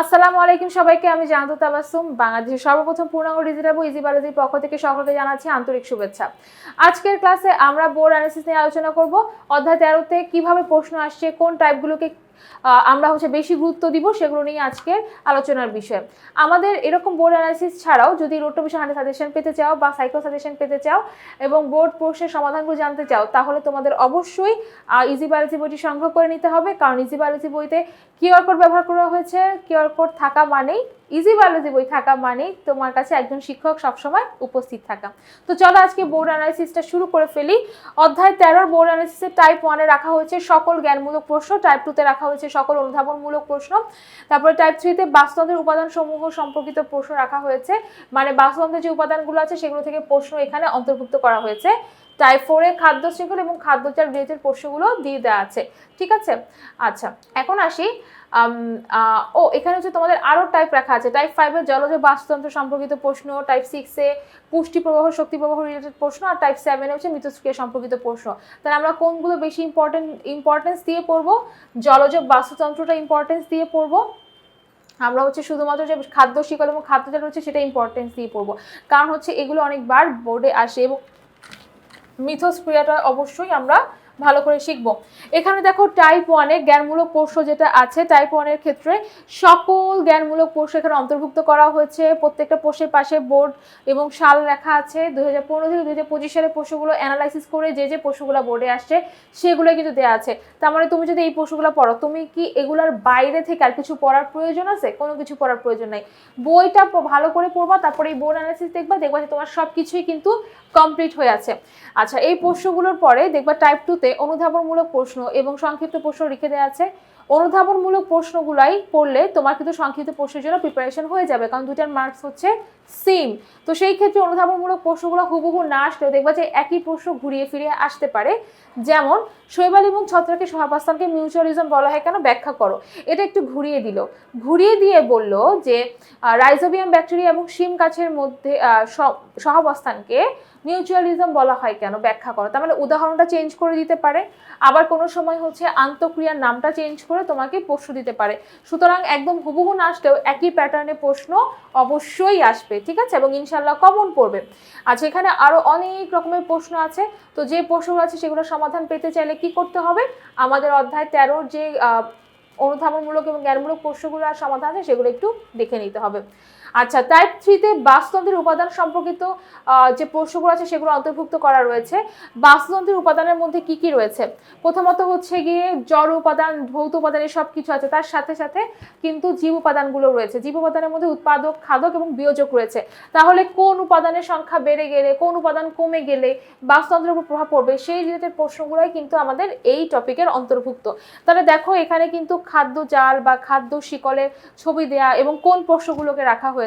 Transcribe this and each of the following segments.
আসসালামু আলাইকুম সবাইকে, আমি জানাতো তাবাসুম বাংলাদেশের সর্বপ্রথম পূর্ণাঙ্গ ডিজিটাল ইজি বায়োলজির পক্ষ থেকে সকলকে জানাচ্ছি আন্তরিক শুভেচ্ছা। আজকের ক্লাসে আমরা বোর্ড অ্যানালিসিস নিয়ে আলোচনা করব। অধ্যায় তেরোতে কীভাবে প্রশ্ন আসছে, কোন টাইপগুলোকে আমরা হচ্ছে বেশি গুরুত্ব দিব সেগুলো নিয়ে আজকের আলোচনার বিষয়। আমাদের এরকম বোর্ড অ্যানালিসিস ছাড়াও যদি রোটো বিষয় হান্ড্রেড সাজেশন পেতে চাও বা সাইকো সাজেশন পেতে চাও এবং বোর্ড প্রশ্নের সমাধানগুলো জানতে চাও, তাহলে তোমাদের অবশ্যই ইজি বায়োলজি বইটি সংগ্রহ করে নিতে হবে। কারণ ইজি বায়োলজি বইতে কিউআর কোড ব্যবহার করা হয়েছে। কিউআর কোড থাকা মানেই ইজি বায়োলজি বই থাকা মানেই তোমার কাছে একজন শিক্ষক সবসময় উপস্থিত থাকা। তো চলো আজকে বোর্ড অ্যানালিসিসটা শুরু করে ফেলি। অধ্যায় তেরোর বোর্ড অ্যানালিসিসের টাইপ ওয়ানে রাখা হয়েছে সকল জ্ঞানমূলক প্রশ্ন টাইপ টুতে রাখা হয়েছে সকল অনুধাবনমূলক প্রশ্ন। তারপরে টাইপ থ্রিতে বাস্তবের উপাদান সমূহ সম্পর্কিত প্রশ্ন রাখা হয়েছে। মানে বাস্তবের যে উপাদানগুলো আছে, সেগুলো থেকে প্রশ্ন এখানে অন্তর্ভুক্ত করা হয়েছে। টাইপ ফোরে খাদ্য শৃঙ্খল এবং খাদ্যচার রিলেটেড প্রশ্নগুলো দিয়ে দেওয়া আছে। ঠিক আছে? আচ্ছা এখন আসি ও, এখানে হচ্ছে তোমাদের আরও টাইপ রাখা আছে। টাইপ ফাইভে জলজ বাস্তুতন্ত্র সম্পর্কিত প্রশ্ন টাইপ সিক্সে পুষ্টি প্রবাহ, শক্তি প্রবাহ রিলেটেড প্রশ্ন, আর টাইপ সেভেনে হচ্ছে মিথস্ক্রিয়া সম্পর্কিত প্রশ্ন। তাহলে আমরা কোনগুলো বেশি ইম্পর্টেন্ট ইম্পর্টেন্স দিয়ে পড়ব? জলজ বাস্তুতন্ত্রটা ইম্পর্টেন্স দিয়ে পড়ব। আমরা হচ্ছে শুধুমাত্র যে খাদ্য শিকল এবং খাদ্যজাল হচ্ছে সেটা ইম্পর্টেন্স দিয়ে পড়ব। কারণ হচ্ছে এগুলো অনেকবার বোর্ডে আসে এবং মিথস্ক্রিয়াটা অবশ্যই আমরা ভালো করে শিখব। এখানে দেখো টাইপ ওয়ানে জ্ঞানমূলক প্রশ্ন যেটা আছে টাইপ ওয়ানের ক্ষেত্রে সকল জ্ঞানমূলক প্রশ্ন এখানে অন্তর্ভুক্ত করা হয়েছে। প্রত্যেকটা প্রশ্নের পাশে বোর্ড এবং সাল লেখা আছে। দু হাজার পনেরো থেকে দু হাজার পঁচিশ সালের প্রশ্নগুলো অ্যানালাইসিস করে যে যে প্রশ্নগুলো বোর্ডে আসছে সেগুলো কিন্তু দেওয়া আছে। তার মানে তুমি যদি এই প্রশ্নগুলো পড়ো, তুমি কি এগুলার বাইরে থেকে আর কিছু পড়ার প্রয়োজন আছে? কোনো কিছু পড়ার প্রয়োজন নাই। বইটা ভালো করে পড়বা, তারপরে এই বোর্ড অ্যানালাইসিস দেখবা দেখবা যে তোমার সব কিছুই কিন্তু কমপ্লিট হয়ে আছে। আচ্ছা এই প্রশ্নগুলোর পরে দেখবা টাইপ টুতে অনুধাবনমূলক প্রশ্ন এবং সংক্ষিপ্ত প্রশ্ন লিখে দেওয়া আছে। অনুধাবনমূলক প্রশ্নগুলাই পড়লে তোমার কিন্তু সংক্ষিপ্ত প্রশ্নের জন্য প্রিপারেশন হয়ে যাবে। কারণ দুটার মার্কস হচ্ছে সেম তো সেই ক্ষেত্রে অনুধাবনমূলক প্রশ্নগুলো হুবহু না আসলেও দেখবা যে একই প্রশ্ন ঘুরিয়ে ফিরিয়ে আসতে পারে। যেমন, শৈবাল এবং ছত্রাকের সহাবস্থানকে মিউচুয়ালিজম বলা হয়, কেন ব্যাখ্যা করো? এটা একটু ঘুরিয়ে দিল। ঘুরিয়ে দিয়ে বলল যে রাইজোবিয়াম ব্যাকটেরিয়া এবং শিম গাছের মধ্যে সহাবস্থানকে মিউচুয়ালিজম বলা হয়, কেন ব্যাখ্যা করো? তার মানে উদাহরণটা চেঞ্জ করে দিতে পারে। আবার কোনো সময় হচ্ছে আন্তঃক্রিয়ার নামটা চেঞ্জ করে তোমাকে প্রশ্ন দিতে পারে। সুতরাং একদম হুবহু না আসলেও একই প্যাটার্নে প্রশ্ন অবশ্যই আসবে। ঠিক আছে? এবং ইনশাল্লাহ কমন পড়বে। আচ্ছা এখানে আরও অনেক রকমের প্রশ্ন আছে। তো যে প্রশ্নগুলো আছে সেগুলো সমাধান পেতে চাইলে কি করতে হবে? আমাদের অধ্যায় তেরোর যে অনুধাবনমূলক এবং জ্ঞানমূলক প্রশ্নগুলো আর সমাধান আছে, সেগুলো একটু দেখে নিতে হবে। আচ্ছা টাইপ থ্রিতে বাস্তুতন্ত্রের উপাদান সম্পর্কিত যে প্রশ্নগুলো আছে সেগুলো অন্তর্ভুক্ত করা রয়েছে। বাস্তুতন্ত্রের উপাদানের মধ্যে কি কি রয়েছে? প্রথমত হচ্ছে গিয়ে জড় উপাদান, ভৌত উপাদানের সব কিছু আছে। তার সাথে সাথে কিন্তু জীব উপাদানগুলো রয়েছে। জীব উপাদানের মধ্যে উৎপাদক, খাদক এবং বিয়োজক রয়েছে। তাহলে কোন উপাদানের সংখ্যা বেড়ে গেলে, কোন উপাদান কমে গেলে বাস্তুতন্ত্রের উপর প্রভাব পড়বে? সেই রিলেটেড প্রশ্নগুলোই কিন্তু আমাদের এই টপিকের অন্তর্ভুক্ত। তাহলে দেখো এখানে কিন্তু খাদ্য জাল বা খাদ্য শিকলের ছবি দেয়া এবং কোন প্রশ্নগুলোকে রাখা হয়েছে?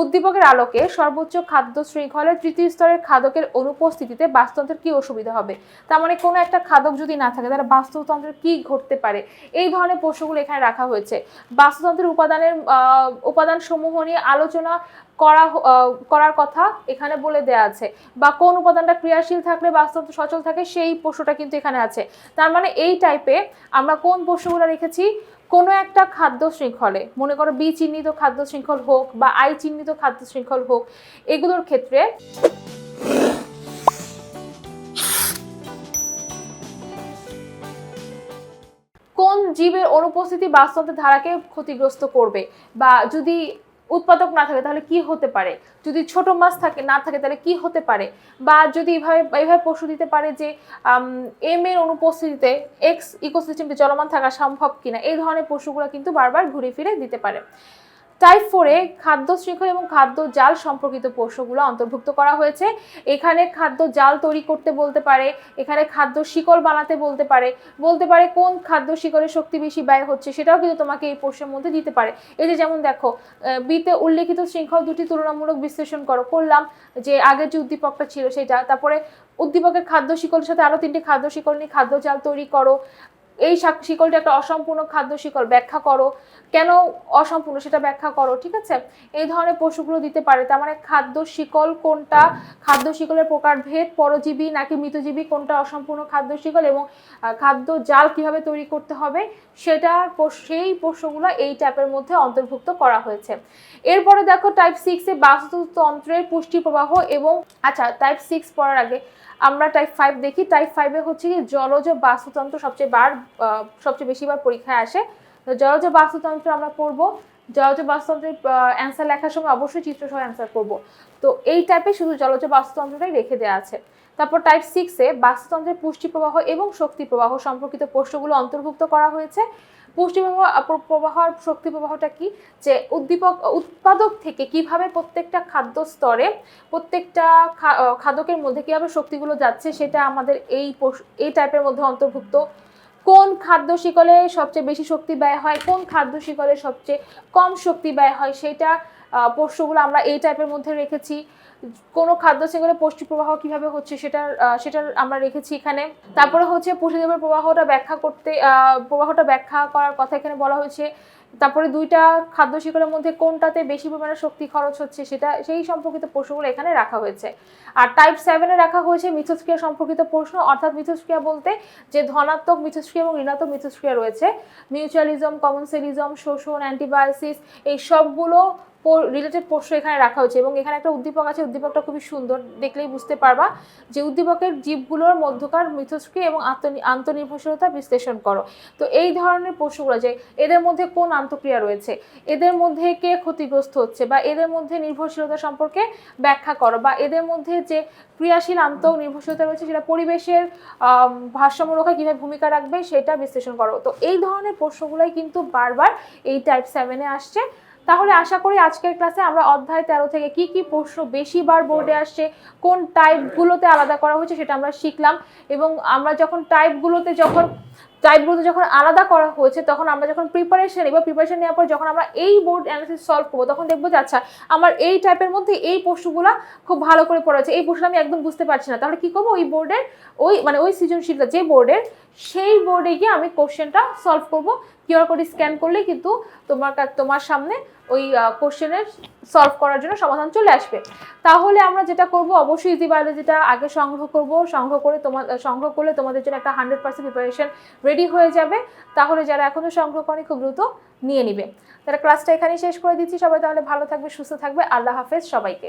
উদ্দীপকের আলোকে সর্বোচ্চ খাদ্য শৃঙ্খলের তৃতীয় স্তরের খাদকের অনুপস্থিতিতে বাস্তুতন্ত্রের কি অসুবিধা হবে? তার মানে কোনো একটা খাদক যদি না থাকে, তাহলে বাস্তুতন্ত্রের কি ঘটতে পারে? এই ধরনের প্রশ্নগুলো এখানে রাখা হয়েছে। বাস্তুতন্ত্রের উপাদানের উপাদান সমূহ নিয়ে আলোচনা করা করার কথা এখানে বলে দেয়া আছে। বা কোন উপাদানটা ক্রিয়াশীল থাকলে বাস্তুতন্ত্র সচল থাকে, সেই প্রশ্নটা কিন্তু এখানে আছে। তার মানে এই টাইপে আমরা কোন প্রশ্নগুলো রেখেছি? কোনো একটা খাদ্য শৃঙ্খলে, মনে করো বি চিহ্নিত খাদ্য শৃঙ্খল হোক বা আই চিহ্নিত খাদ্য শৃঙ্খল হোক, এগুলোর ক্ষেত্রে কোন জীবের অনুপস্থিতি বাস্তবের ধারাকে ক্ষতিগ্রস্ত করবে? বা যদি উৎপাদক না থাকে, তাহলে কি হতে পারে? যদি ছোট মাছ থাকে, না থাকে, তাহলে কি হতে পারে? বা যদি এভাবে এইভাবে পশু দিতে পারে যে এম এর অনুপস্থিতিতে এক্স ইকোসিস্টেমটি চলমান থাকা সম্ভব কিনা, এই ধরনের পশুগুলো কিন্তু বারবার ঘুরে ফিরে দিতে পারে। টাইপ ফোরে খাদ্য শৃঙ্খল এবং খাদ্য জাল সম্পর্কিত প্রশ্নগুলো অন্তর্ভুক্ত করা হয়েছে। এখানে খাদ্য জাল তৈরি করতে বলতে পারে, এখানে খাদ্য শিকল বানাতে বলতে পারে বলতে পারে কোন খাদ্য শিকলের শক্তি বেশি ব্যয় হচ্ছে সেটাও কিন্তু তোমাকে এই প্রশ্নের মধ্যে দিতে পারে। এই যে যেমন দেখো বিতে উল্লেখিত শৃঙ্খল দুটি তুলনামূলক বিশ্লেষণ করো। করলাম যে আগের যে উদ্দীপকটা ছিল সেটা, তারপরে উদ্দীপকের খাদ্য শিকলের সাথে আরও তিনটি খাদ্য শিকল নিয়ে খাদ্য জাল তৈরি করো। এই শাক- শিকলটা একটা অসম্পূর্ণ খাদ্য শিকল, ব্যাখ্যা করো। কেন অসম্পূর্ণ সেটা ব্যাখ্যা করো, ঠিক আছে? এই ধরনের পশুগুলো দিতে পারে, তার মানে খাদ্য শিকল কোনটা? খাদ্য শিকলের প্রকারভেদ, পরজীবী নাকি মৃতজীবী, কোনটা অসম্পূর্ণ খাদ্য শিকল এবং খাদ্য জাল কীভাবে তৈরি করতে হবে? সেটা সেই পশুগুলো এই ট্যাপের মধ্যে অন্তর্ভুক্ত করা হয়েছে। এরপরে দেখো টাইপ সিক্সে বাস্তুতন্ত্রের পুষ্টি প্রবাহ এবং আচ্ছা টাইপ সিক্স পড়ার আগে আমরা টাইপ ফাইভ দেখি টাইপ ফাইভে হচ্ছে কি জলজ বাস্তুতন্ত্র সবচেয়ে বার সবচেয়ে বেশিবার পরীক্ষায় আসে। জলজ বাস্তুতন্ত্র আমরা পড়ব। জলজ বাস্তুতন্ত্রের অ্যান্সার লেখার সময় অবশ্যই চিত্রসহ অ্যান্সার করব। তো এই টাইপে শুধু জলজ বাস্তুতন্ত্রটাই রেখে দেওয়া আছে। তারপর টাইপ সিক্সে বাস্তুতন্ত্রের পুষ্টি প্রবাহ এবং শক্তি প্রবাহ সম্পর্কিত প্রশ্নগুলো অন্তর্ভুক্ত করা হয়েছে। পুষ্টি প্রবাহ শক্তি প্রবাহটা কি? যে উদ্দীপক, উৎপাদক থেকে কীভাবে প্রত্যেকটা খাদ্য স্তরে, প্রত্যেকটা খাদকের মধ্যে কীভাবে শক্তিগুলো যাচ্ছে সেটা আমাদের এই এই টাইপের মধ্যে অন্তর্ভুক্ত কোন খাদ্য শিকলে সবচেয়ে বেশি শক্তি ব্যয় হয়, কোন খাদ্য শিকলে সবচেয়ে কম শক্তি ব্যয় হয় সেটা পোষ্যগুলো আমরা এই টাইপের মধ্যে রেখেছি। কোনো খাদ্য শিকলে পুষ্টি প্রবাহ কীভাবে হচ্ছে সেটার সেটা সেটার আমরা রেখেছি এখানে। তারপরে হচ্ছে পুষ্টিদ্রব্যের প্রবাহটা ব্যাখ্যা করতে প্রবাহটা ব্যাখ্যা করার কথা এখানে বলা হয়েছে। তারপরে দুইটা খাদ্য শিকলের মধ্যে কোনটাতে বেশি পরিমাণে শক্তি খরচ হচ্ছে সেটা, সেই সম্পর্কিত প্রশ্নগুলো এখানে রাখা হয়েছে। আর টাইপ সেভেনে রাখা হয়েছে মিথস্ক্রিয়া সম্পর্কিত প্রশ্ন, অর্থাৎ মিথস্ক্রিয়া বলতে যে ধনাত্মক মিথস্ক্রিয়া এবং ঋণাত্মক মিথস্ক্রিয়া রয়েছে মিউচুয়ালিজম কমনসেলিজম শোষণ অ্যান্টিবায়োসিস এই সবগুলো রিলেটেড প্রশ্ন এখানে রাখা হয়েছে এবং এখানে একটা উদ্দীপক আছে, উদ্দীপকটা খুবই সুন্দর, দেখলেই বুঝতে পারবা যে উদ্দীপকের জীবগুলোর মধ্যকার মিথস্ক্রিয়া এবং আন্তনির্ভরশীলতা বিশ্লেষণ করো। তো এই ধরনের প্রশ্নগুলো যে এদের মধ্যে কোন আন্তক্রিয়া রয়েছে, এদের মধ্যে কে ক্ষতিগ্রস্ত হচ্ছে বা এদের মধ্যে নির্ভরশীলতা সম্পর্কে ব্যাখ্যা করো বা এদের মধ্যে যে ক্রিয়াশীল আন্ত নির্ভরশীলতা রয়েছে সেটা পরিবেশের ভারসাম্য রক্ষায় কীভাবে ভূমিকা রাখবে সেটা বিশ্লেষণ করো। তো এই ধরনের প্রশ্নগুলোই কিন্তু বারবার এই টাইপ সেভেনে আসছে। তাহলে আশা করি আজকের ক্লাসে আমরা অধ্যায় তেরো থেকে কি কি প্রশ্ন বেশিবার বোর্ডে আসছে, কোন টাইপগুলোতে আলাদা করা হয়েছে সেটা আমরা শিখলাম। এবং আমরা যখন টাইপগুলোতে যখন টাইপগুলোতে যখন আলাদা করা হয়েছে, তখন আমরা যখন প্রিপারেশন এবার প্রিপারেশন নেওয়ার পর যখন আমরা এই বোর্ড অ্যানালিসিস সলভ করব, তখন দেখব যে আচ্ছা আমার এই টাইপের মধ্যে এই প্রশ্নগুলো খুব ভালো করে পড়া আছে এই প্রশ্ন আমি একদম বুঝতে পারছি না। তাহলে কি করব? ওই বোর্ডের, ওই মানে ওই সৃজনশীলটা যে বোর্ডের, সেই বোর্ডে গিয়ে আমি কোশ্চেনটা সলভ করব। কিউআর কোড স্ক্যান করলেই কিন্তু তোমার তোমার সামনে ওই কোশ্চেনের সলভ করার জন্য সমাধান চলে আসবে। তাহলে আমরা যেটা করব, অবশ্যই ইজি বায়োলজিটা আগে সংগ্রহ করব, সংগ্রহ করে তোমার সংগ্রহ করলে তোমাদের জন্য একটা হান্ড্রেড পার্সেন্ট প্রিপারেশন রেডি হয়ে যাবে। তাহলে যারা এখনও সংগ্রহ করে খুব দ্রুত নিয়ে নিবে। তারা ক্লাসটা এখানেই শেষ করে দিচ্ছি। সবাই তাহলে ভালো থাকবে, সুস্থ থাকবে। আল্লাহ হাফেজ সবাইকে।